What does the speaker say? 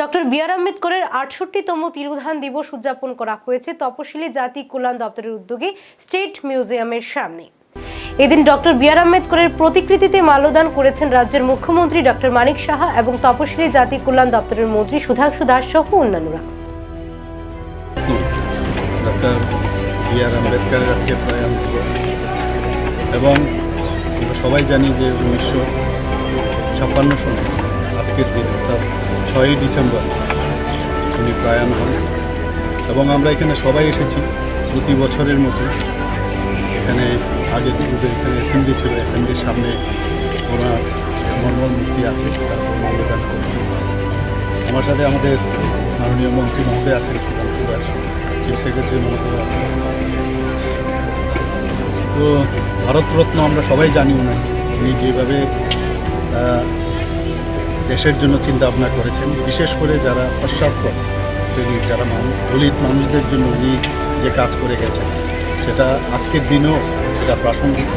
Doctor B আর আম্বেদকরের আটষট্টিতম তিরুধান দিবস উদযাপন করা হয়েছে তপশিলি জাতি কল্যাণ দপ্তরের উদ্যোগে স্টেট মিউজিয়ামের সামনে। এদিন ডক্টর বি আর আম্বেদকরের প্রতিকৃতিতে মাল্যদান করেছেন রাজ্যের মুখ্যমন্ত্রী ডক্টর মানিক সাহা এবং তপশিলি জাতি কল্যাণ দপ্তরের মন্ত্রী সুধাংশু দাস সহ অন্যান্যরা। এবং সবাই জানি যে উনিশশো ছাপ্পান্ন সনে আজকের দিন, অর্থাৎ ছয়ই ডিসেম্বর, উনি প্রয়াণ হন। এবং আমরা এখানে সবাই এসেছি প্রতি বছরের মতো। এখানে আগে ওদের এখানে অ্যাসেম্বলি ছিল অ্যাসেম্বলির সামনে ওনার মনোরম মূর্তি আছে, তারপর মাল্যদান করেছি। আমার সাথে আমাদের মাননীয় মন্ত্রী মহোদয় আছেন সুধাংশু দাস চিফ সেক্রেটারি মহোদয় তো ভারতরত্ন আমরা সবাই জানি উনি। উনি যেভাবে দেশের জন্য চিন্তা ভাবনা করেছেন, বিশেষ করে যারা পশ্চাৎপদ শ্রেণির যারা মানুষ দলিত মানুষদের জন্য উনি যে কাজ করে গেছেন, সেটা আজকের দিনেও সেটা প্রাসঙ্গিক।